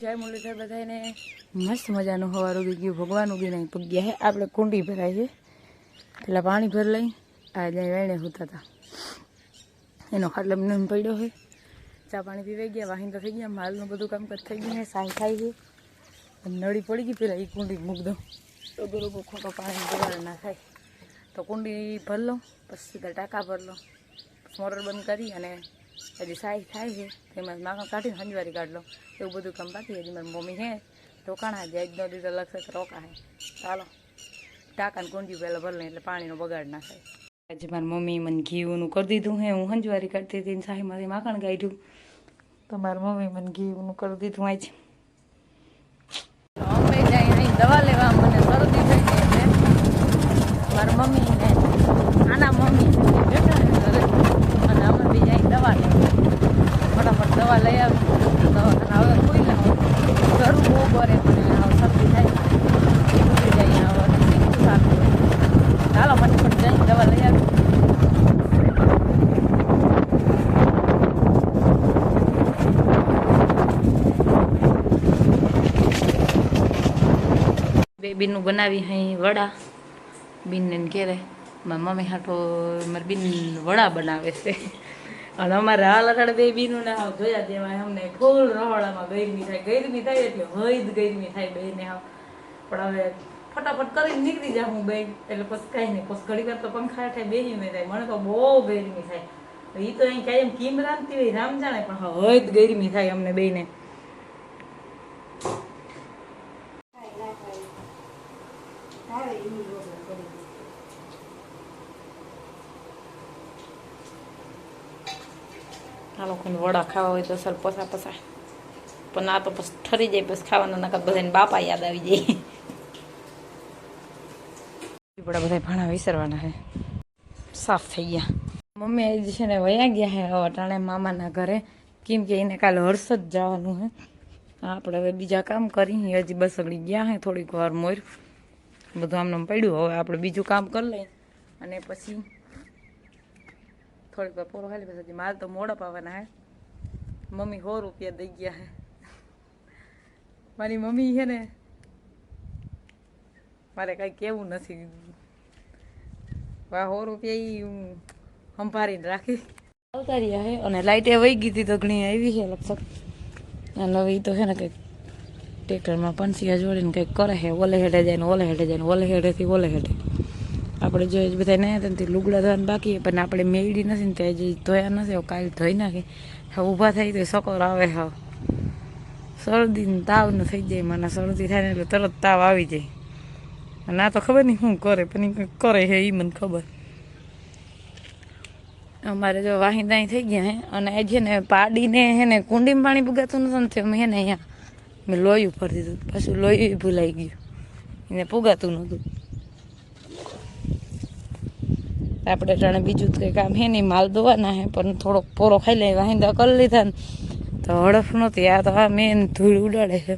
જય મુરલીધર બધાને મસ્ત મજાનું હવારું બી ગયું. ભગવાન ઉગી નહીં પગ્યા હે. આપણે કુંડી ભરાય છે. પેલા પાણી ભર લઈ, આ જાય વેણે હોતા હતા એનો ખાટલો મને પડ્યો છે. ચા પાણી પીવાઈ ગયા વાહિંદ થઈ ગયા, માલનું બધું કામકાજ થઈ ગયું ને સાય થાય છે. નળી પડી ગઈ પેલા, એ કુંડી મૂક દઉં. તો બરોબર ખોટો પાણી બગાડ ના થાય. તો કુંડી ભર લઉં, પછી સીધા ટાંકા ભર લઉં. મોટર બંધ કરી અને હજી સાય થાય છે. તેમાં માખણ કાઢીને હંજવારી કાઢ લો. એવું બધું કામ બાકી હજી મારી મમ્મી હે રોકાણા જાય જ દીધો લગશે રોકા હે ચાલો. ટાંકાને કુંડી પહેલાં ભર લઈ એટલે પાણીનો બગાડ ના થાય. આજે મારી મમ્મી મને ઘીનું કરી દીધું હે. હું હંજવારી કાઢતી હતી સાહીમાંથી માખણ કાઢ્યું તો મારી મમ્મી મને ઘીનું કરી દીધું આજે. દવા લેવા મને શરદી થઈ ગઈ એટલે મારી મમ્મી ને આના મમ્મી બેઠા ને ઘરે અને અમે બી જાય દવા લેવા ફટાફટ દવા લઈ આવી દવાખાના હવે કોઈ ના હોય ઘરું બહુ બરે મને હવે શરદી થાય ઉતરી જાય હવે શીખવું સારું હોય. ચાલો મને પણ જઈને દવા લઈ આવી બેબીનું બનાવી અહીં વડા. બીનને ઘેરે મારા મમ્મી હાટો મારી બિન વડા બનાવે છે. અને અમારે હાલ અટાડે બે બીનું ના જોયા તેમાં અમને ફૂલ રવાડામાં ગરમી થાય ગરમી થાય એટલે હૈદ ગરમી થાય બેને હાવ પણ હવે ફટાફટ કરીને નીકળી જાઉં હું બેન, એટલે પછી કાંઈ નહીં. પછી ઘડી વાર તો પંખા હેઠે બેસી મેં થાય મને તો બહુ ગરમી થાય. એ તો અહીં કાંઈ એમ કીમ રાંધતી હોય રામ જાણે પણ હૈદ ગરમી થાય અમને બેને. આ લોકોને વડા ખાવા હોય તો સર પસા પસા. પણ આ તો પછી ઠરી જાય પછી ખાવાના, નકર બધાને બાપા યાદ આવી જાય. બધા બધા ભાણા વિસરવાના છે સાફ થઈ ગયા. મમ્મી આજે છે ને વયા ગયા હવે અટાણે મામાના ઘરે. કેમ કે એને કાલે હર્ષદ જવાનું હે. આપણે હવે બીજા કામ કરી હજી બસ અગડી ગયા હે, થોડીક વાર મોર બધું આમને આમ પડ્યું. હવે આપણે બીજું કામ કરી લઈએ. અને પછી થોડીક વાર પૂરો ખાલી પછી માલ તો મોડા પાવાના હે. મમ્મી સો રૂપિયા દઈ ગયા હે. મારી મમ્મી છે ને, મારે કાંઈ કેવું નથી. વાહ, સો રૂપિયા હું સંભાળીને રાખી. આવતા હે અને લાઇટે વહી ગઈ હતી તો ઘણી આવી છે લગભગ. અને હવે તો છે ને કંઈક ટ્રેક્ટરમાં પંચિયા જોડીને કંઈક કરે છે ઓલે હેડે જાય ને ઓલે હેડે જાય ને ઓલે હેઠેથી ઓલે હેઠે. આપણે જો બધા નહીં હતા ને લુગડા ધોવાનું બાકી પણ આપણે મેળી નથી ને તે જે ધોયા નથી કાલે ધોઈ નાખી. હવે ઊભા થઈ તો સકોર આવે હવે. શરદી તાવ ને થઈ જાય, મને શરદી થાય ને એટલે તરત તાવ આવી જાય. અને આ તો ખબર નહીં શું કરે, પણ એ કરે છે એ મને ખબર. અમારે જો વાહી દાહી થઈ ગયા હે, અને એ છે ને પાડીને હે ને કુંડીમાં પાણી પુગાતું નથી ને અમે હે ને અહીંયા મેં લોહી ઉપર દીધું, પાછું લોહી ભૂલાઈ ગયું. એને પુગાતું નહોતું આપણે જાણે બીજું કંઈ કામ હે નહીં, માલ દોવાના હે, પણ થોડોક પોરો ખાઈ લે વાહિંદા કરી લીધા ને. તો હડફ નહોતી આ તો આ મેન ધૂળ ઉડાડે છે.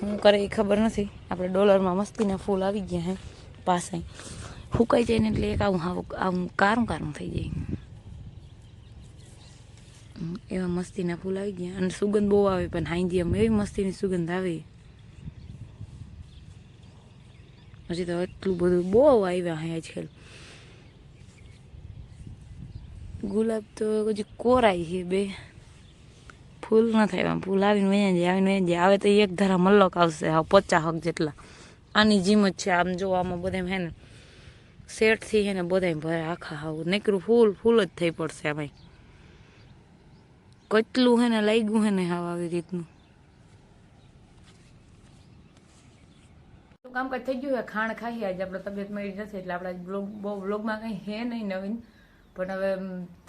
શું કરે એ ખબર નથી. આપણે ડોલરમાં મસ્તીના ફૂલ આવી ગયા હે પાસે ફૂંકાઈ જાય ને એટલે એક આવું આવું કારું કારું થઈ જાય. એવા મસ્તીના ફૂલ આવી ગયા. અને સુગંધ બહુ આવે, પણ હાઈજી આમ એવી મસ્તીની સુગંધ આવે. હજી તો એટલું બધું બહુ આવ્યા હે આજકાલ. ગુલાબ તો હજી કોરાય છે બે. ફૂલ ન થાય ફૂલ આવીને વયા જાય, આવીને વયા જાય. આવે તો એક ધારા મલ્લક આવશે હા પચાસ હક જેટલા. આની જીમ જ છે, આમ જો આમાં બધા હે ને શેઠથી હે ને બધા ભરે આખા હાવ. નીકળું ફૂલ ફૂલ જ થઈ પડશે આમાં કેટલું હે ને, લાગ્યું હે ને હાવ આવી રીતનું. કામકાજ થઈ ગયું છે, ખાણ ખાઈએ. આજે આપણે તબિયત મળી જશે એટલે આપણે બ્લોગ બહુ બ્લોગમાં કંઈ હે નહીં નવીન. પણ હવે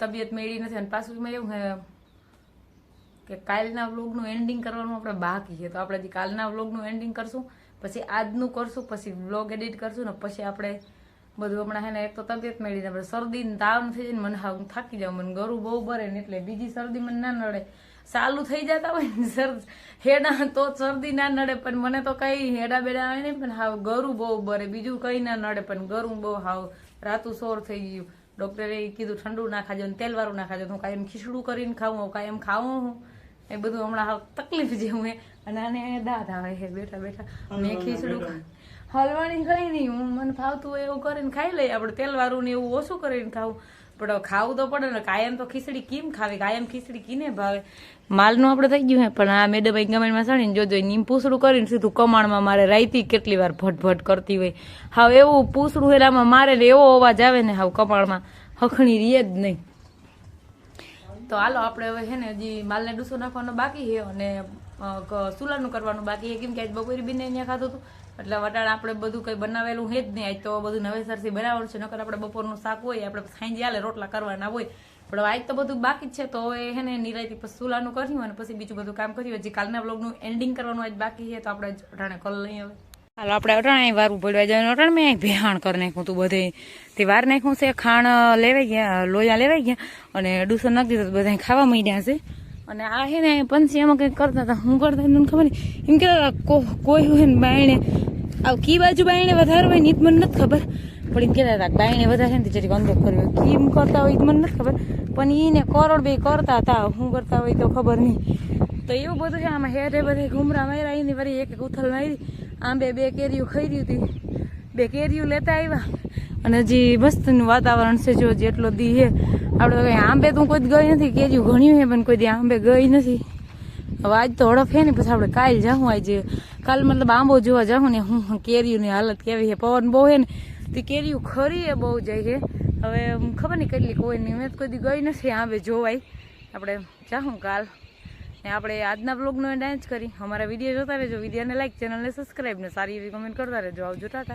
તબિયત મેળી નથી અને પાછું મેં એવું કે કાલના વ્લોગનું એન્ડિંગ કરવાનું આપણે બાકી છે. તો આપણે હજી કાલના વ્લોગનું એન્ડિંગ કરશું, પછી આજનું કરશું, પછી વ્લોગ એડિટ કરશું ને પછી આપણે બધું હમણાં હે ને એક તો તબિયત મેળીને આપણે શરદી તાવ થઈ જાય ને મને હું થાકી જાઉં, મને ગરું બહુ ભરે ને એટલે બીજી શરદી મને ના નડે. સાલું થઈ જતા હોય ને સર હેડા તો શરદી ના નડે, પણ મને તો કઈ હેડા બેડા આવે નહીં, પણ હાવ ગરું બહુ ભરે બીજું કઈ ના નડે, પણ ગરું બહુ હાવ રાતું સોર થઈ ગયું. ડોક્ટરે કીધું ઠંડુ ના ખાજો ને તેલવાળું ના ખાજો. હું કાંઈ એમ ખીચડું કરીને ખાવું કાંઈ એમ ખાઉં હું. એ બધું હમણાં તકલીફ જેવું હે. અને આને દાંત આવે હે. બેઠા બેઠા. મેં ખીચડું હલવાની કઈ નહીં હું મને ફાવતું હોય એવું કરીને ખાઈ લઈએ આપણે તેલવાળું ને એવું ઓછું કરીને ખાવું પણ ખાવું તો પડે ને કાયમ તો ખીચડી કેમ ખાવી? કાયમ ખીચડી કીને ભાવે? માલનું આપણે થઈ ગયું હે, પણ આ મેડમ ગમેન્ટમાં સણીને જોજો નીમ પૂસડું કરીને સીધું કમાણમાં મારે રાઈતી કેટલી વાર ભટભટ કરતી હોય. હાવ એવું પૂસડું હેલામાં મારે ને એવો અવાજ આવે ને હાવ કમાણમાં હખણી રીએ જ નહીં. તો હાલો આપણે હવે છે ને, હજી માલને ડૂસો નાખવાનો બાકી છે અને સુલાનું કરવાનું બાકી કેમ કે આજ બપોરે બીને અહીંયા ખાધું હતું. એટલે વટાણ આપણે બધું કંઈ બનાવેલું હે જ નહીં. આજ તો બધું નવેસરથી બનાવવાનું છે. નકર આપણે બપોરનું શાક હોય, આપણે સાંજે આલે રોટલા કરવાના હોય. પણ આજ તો બધું બાકી જ છે. તો હવે હે ને નિરાયથી પછી સુલાનું કર્યું અને પછી બીજું બધું કામ કર્યું. હજી કાલના બ્લોગનું એન્ડિંગ કરવાનું આજ બાકી છે. તો આપણે અટાણે કલ લઈ આવે હાલો, આપણે અટાણે વારું પડવા જવાનું. અટાણ મેં ભેહાણ કરી નાખ્યું તું બધે. તે વાર નાખ્યું છે. ખાણ લેવાઈ ગયા, લોયા લેવાઈ ગયા અને ડુસર નાખી દીધું બધા ખાવા માંડ્યા છે. અને આ છે ને પંછી એમાં કંઈક કરતા હતા. હું કરતા મને ખબર નહીં. એમ કે કોઈ હોય ને બાયણે, આ કી બાજુ બાયણે વધારે હોય ને એ મને નથી ખબર. પણ એમ કહેતા હતા બાયણે વધારે ને જરીક અંદર કર્યું કેમ કરતા હોય ઈ મને નથી ખબર. પણ એને કરોડ બે કરતા હતા. હું કરતા હોય તો ખબર નહીં. તો એવું બધું છે, આમાં હેરે બધે ઘુમરા માર્યા, એની વળી એક ઉથલ મારી. આંબે બે કેરીઓ ખાઈ રહી હતી. બે કેરીઓ લેતા આવ્યા. અને હજી મસ્તનું વાતાવરણ છે, જો જેટલો દી છે. આપણે કંઈ આંબે તો કોઈ ગઈ નથી કેરીઓ ઘણ્યું છે પણ કોઈ દી આંબે ગઈ નથી. હવે આજ તો હડફ છે ને, પછી આપણે કાલ જાઉં આજે કાલ મતલબ આંબો જોવા જાઉં ને, હું કેરીઓની હાલત કેવી છે. પવન બહુ છે ને, તે કેરીઓ ખરી એ બહુ જાય છે. હવે ખબર નહીં કેટલી કોઈ નહીં, મેં કોઈ દી ગઈ નથી આંબે જોવાય. આપણે જાઉં કાલ. ને આપણે આજના બ્લોગનો ડાન્સ કરી. અમારા વીડિયો જોતા રહેજો. વિડીયોને લાઈક ચેનલને સબસ્ક્રાઈબ ને સારી એવી કમેન્ટ કરતા રહેજો. આવજો, ટાટા.